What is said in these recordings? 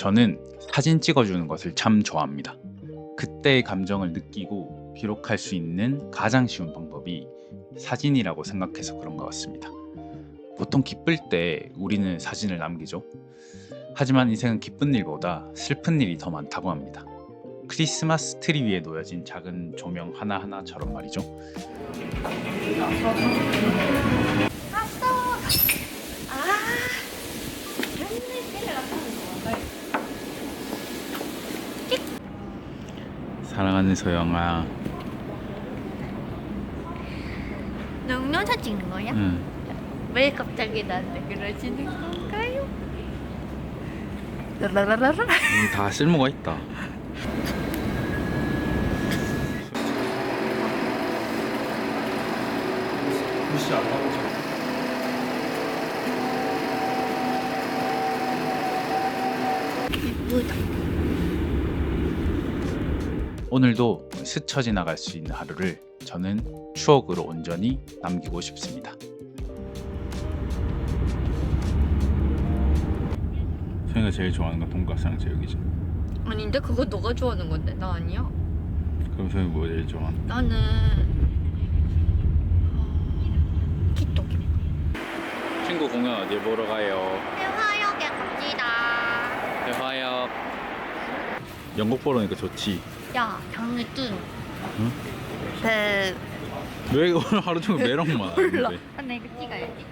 저는 사진 찍어주는 것을 참 좋아합니다. 그때의 감정을 느끼고 기록할 수 있는 가장 쉬운 방법이 사진이라고 생각해서 그런 것 같습니다. 보통 기쁠 때 우리는 사진을 남기죠. 하지만 인생은 기쁜 일보다 슬픈 일이 더 많다고 합니다. 크리스마스 트리 위에 놓여진 작은 조명 하나하나처럼 말이죠. 왔어. 아, 맨날 때려갔다는 거. 사랑하는 소영아. 농노사 찍는 거야? 응. 왜 갑자기 나한테 그러시는 건가요? 라라라라라. 음, 다 쓸모가 있다. 무시 안 나오죠. 이쁘다. 오늘도 스쳐 지나갈 수 있는 하루를 저는 추억으로 온전히 남기고 싶습니다. 소영이가 제일 좋아하는 건 돈가스랑 제육이지. 아닌데 그거 너가 좋아하는 건데 나 아니야. 그럼 소영이 뭐 제일 좋아하는? 나는 어, 키토기. 친구 공연 어디 보러 가요? 대화역에 갑니다. 대화역. 연극 보러 오니까 좋지. 야, 장르준. 응? 배. 왜 오늘 하루 종일 매력만 몰라. 아, 나 이거 찍어야지.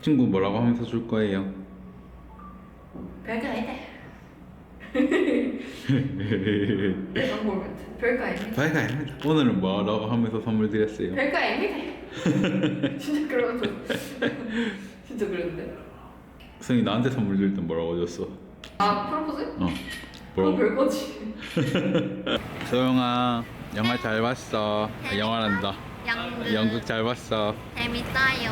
친구 뭐라고 하면서 줄 거예요? 별거 아니다. 내 방법 같아. 별거 아닙니다. 밝아 아닙니다. 오늘은 뭐라고 하면서 선물 드렸어요? 별거 아닙니다. 진짜 그런 거. 진짜 그랬는데. 승이 나한테 선물 줄때 뭐라고 줬어? 아 프로포즈? 뭐. 그건 별거지. 소영아 영화 잘 봤어. 아, 영화란다. 영극 연극 잘 봤어. 재밌어요.